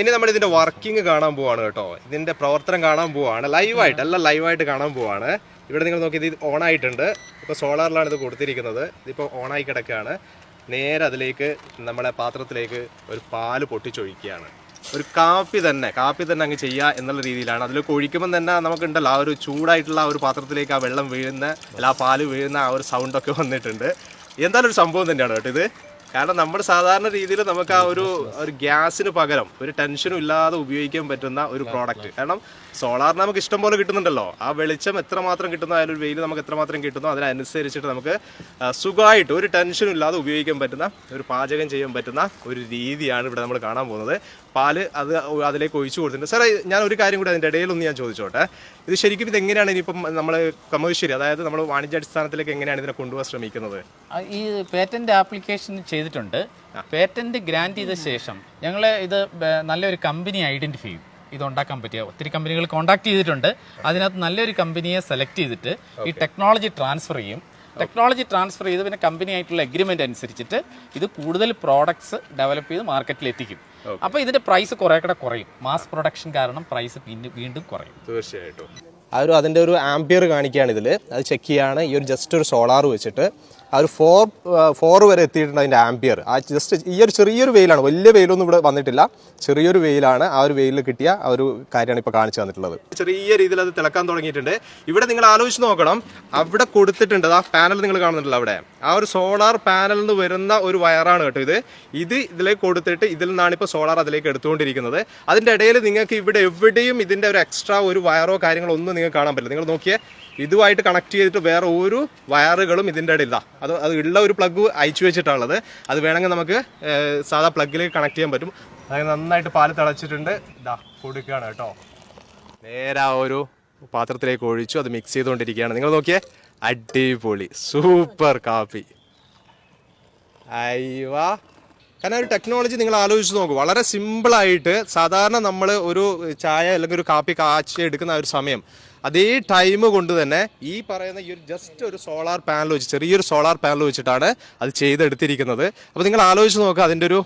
ഇനി നമ്മൾ ഇതിന്റെ വർക്കിംഗ് കാണാൻ പോവാണ് കേട്ടോ. ഇതിന്റെ പ്രവർത്തനം കാണാൻ പോവാണ്. ലൈവായിട്ട് എല്ലാം ലൈവായിട്ട് കാണാൻ പോവാണ്. ഇവിടെ നിങ്ങൾ നോക്കി ഇത് ഓൺ ആയിട്ടുണ്ട്. ഇപ്പോൾ സോളാറിലാണ് ഇത് കൊടുത്തിരിക്കുന്നത്. ഇതിപ്പോ ഓൺ ആയി കിടക്കുകയാണ്. നേരെ അതിലേക്ക് നമ്മളെ പാത്രത്തിലേക്ക് ഒരു പാൽ പൊട്ടിച്ചൊഴിക്കുകയാണ്. ഒരു കാപ്പി തന്നെ കാപ്പി തന്നെ അങ്ങ് ചെയ്യുക എന്നുള്ള രീതിയിലാണ്. അതിലേക്ക് ഒഴിക്കുമ്പോൾ തന്നെ നമുക്കുണ്ടല്ലോ ആ ഒരു ചൂടായിട്ടുള്ള ആ ഒരു പാത്രത്തിലേക്ക് ആ വെള്ളം വീഴുന്ന അല്ല ആ പാൽ വീഴുന്ന ആ ഒരു സൗണ്ടൊക്കെ വന്നിട്ടുണ്ട്. എന്തായാലും ഒരു സംഭവം തന്നെയാണ് കേട്ടോ ഇത്. കാരണം നമ്മൾ സാധാരണ രീതിയിൽ നമുക്ക് ആ ഒരു ഒരു ഗ്യാസിന് പകരം ഒരു ടെൻഷനും ഇല്ലാതെ ഉപയോഗിക്കാൻ പറ്റുന്ന ഒരു പ്രോഡക്റ്റ് കാരണം സോളാറിന് നമുക്ക് ഇഷ്ടം പോലെ കിട്ടുന്നുണ്ടല്ലോ. ആ വെളിച്ചം എത്രമാത്രം കിട്ടുന്ന അതിലൊരു വെയിൽ നമുക്ക് എത്രമാത്രം കിട്ടുന്നോ അതിനനുസരിച്ചിട്ട് നമുക്ക് സുഖമായിട്ട് ഒരു ടെൻഷനും ഇല്ലാതെ ഉപയോഗിക്കാൻ പറ്റുന്ന ഒരു പാചകം ചെയ്യാൻ പറ്റുന്ന ഒരു രീതിയാണ് ഇവിടെ നമ്മൾ കാണാൻ പോകുന്നത്. പാൽ അത് അതിലേക്ക് ഒഴിച്ചു കൊടുത്തിട്ടുണ്ട്. സാറേ ഞാൻ ഒരു കാര്യം കൂടി അതിന്റെ ഇടയിലൊന്ന് ഞാൻ ചോദിച്ചോട്ടെ. ഇത് ശരിക്കും ഇത് എങ്ങനെയാണ് ഇനിയിപ്പം നമ്മൾ കമേഴ്ഷ്യലി അതായത് നമ്മൾ വാണിജ്യാടിസ്ഥാനത്തിലേക്ക് എങ്ങനെയാണ് ഇതിനെ കൊണ്ടുപോകാൻ ശ്രമിക്കുന്നത്? ഈ പേറ്റന്റ് ആപ്ലിക്കേഷൻ ചെയ്തിട്ടുണ്ട്. പേറ്റന്റ് ഗ്രാൻഡ് ചെയ്ത ശേഷം ഞങ്ങൾ ഇത് നല്ലൊരു കമ്പനി ഐഡന്റിഫൈ ചെയ്യും. ഇത് ഉണ്ടാക്കാൻ പറ്റിയ ഒത്തിരി കമ്പനികൾ കോൺടാക്ട് ചെയ്തിട്ടുണ്ട്. അതിനകത്ത് നല്ലൊരു കമ്പനിയെ സെലക്ട് ചെയ്തിട്ട് ഈ ടെക്നോളജി ട്രാൻസ്ഫർ ചെയ്യും. ടെക്നോളജി ട്രാൻസ്ഫർ ചെയ്ത് പിന്നെ കമ്പനി ആയിട്ടുള്ള എഗ്രിമെന്റ് അനുസരിച്ചിട്ട് ഇത് കൂടുതൽ പ്രോഡക്ട്സ് ഡെവലപ്പ് ചെയ്ത് മാർക്കറ്റിൽ എത്തിക്കും. അപ്പോൾ ഇതിന്റെ പ്രൈസ് കുറെ കൂടെ കുറയും. മാസ് പ്രൊഡക്ഷൻ കാരണം പ്രൈസ് പിന്നെ വീണ്ടും കുറയും. തീർച്ചയായിട്ടും. ആ ഒരു അതിന്റെ ഒരു ആംപിയർ കാണിക്കുകയാണ് ഇതിൽ അത് ചെക്ക് ചെയ്യാണ്. ഈ ഒരു ജസ്റ്റ് ഒരു സോളാർ വെച്ചിട്ട്. ആ ഒരു ഫോർ ഫോർ വരെ എത്തിയിട്ടുണ്ട് അതിന്റെ ആംപിയർ ആ ജസ്റ്റ് ഈ ഒരു ചെറിയൊരു വെയിലാണ്. വലിയ വെയിലൊന്നും ഇവിടെ വന്നിട്ടില്ല. ചെറിയൊരു വെയിലാണ് ആ ഒരു വെയിലിൽ കിട്ടിയ ആ ഒരു കാര്യമാണ് ഇപ്പോൾ കാണിച്ചു തന്നിട്ടുള്ളത്. ചെറിയ രീതിയിൽ അത് തിളക്കാൻ തുടങ്ങിയിട്ടുണ്ട്. ഇവിടെ നിങ്ങൾ ആലോചിച്ച് നോക്കണം. അവിടെ കൊടുത്തിട്ടുണ്ട്. ആ പാനൽ നിങ്ങൾ കാണുന്നുണ്ടല്ലോ അവിടെ. ആ ഒരു സോളാർ പാനലിൽ നിന്ന് വരുന്ന ഒരു വയറാണ് കേട്ടോ ഇത്. ഇത് ഇതിലേക്ക് കൊടുത്തിട്ട് ഇതിൽ നിന്നാണ് ഇപ്പോൾ സോളാർ അതിലേക്ക് എടുത്തുകൊണ്ടിരിക്കുന്നത്. അതിന്റെ ഇടയിൽ നിങ്ങൾക്ക് ഇവിടെ എവിടെയും ഇതിന്റെ ഒരു എക്സ്ട്രാ ഒരു വയറോ കാര്യങ്ങളോ ഒന്നും നിങ്ങൾക്ക് കാണാൻ പറ്റില്ല. നിങ്ങൾ നോക്കിയേ ഇതുമായിട്ട് കണക്ട് ചെയ്തിട്ട് വേറെ ഒരു വയറുകളും ഇതിന്റെ ഇടയില്ല അത് അത് ഉള്ള ഒരു പ്ലഗ് അയച്ചു വെച്ചിട്ടുള്ളത് അത് വേണമെങ്കിൽ നമുക്ക് സാധാ പ്ലഗിലേക്ക് കണക്ട് ചെയ്യാൻ പറ്റും. അതായത് നന്നായിട്ട് പാൽ തിളച്ചിട്ടുണ്ട്. ഇതാ കൊടുക്കുകയാണ് കേട്ടോ. നേരെ ആ ഒരു പാത്രത്തിലേക്ക് ഒഴിച്ചു അത് മിക്സ് ചെയ്തുകൊണ്ടിരിക്കുകയാണ്. നിങ്ങൾ നോക്കിയേ അടിപൊളി. സൂപ്പർ കാപ്പി അയ്യവാ കാരണം ഒരു ടെക്നോളജി നിങ്ങൾ ആലോചിച്ച് നോക്കൂ. വളരെ സിമ്പിളായിട്ട് സാധാരണ നമ്മൾ ഒരു ചായ അല്ലെങ്കിൽ ഒരു കാപ്പി കാച്ചി എടുക്കുന്ന ഒരു സമയം. അതേ ടൈം കൊണ്ട് തന്നെ ഈ പറയുന്ന ഈ ഒരു ജസ്റ്റ് ഒരു സോളാർ പാനൽ വെച്ച് ചെറിയൊരു സോളാർ പാനൽ വെച്ചിട്ടാണ് അത് ചെയ്തെടുത്തിരിക്കുന്നത്. അപ്പോൾ നിങ്ങൾ ആലോചിച്ച് നോക്കുക അതിന്റെ ഒരു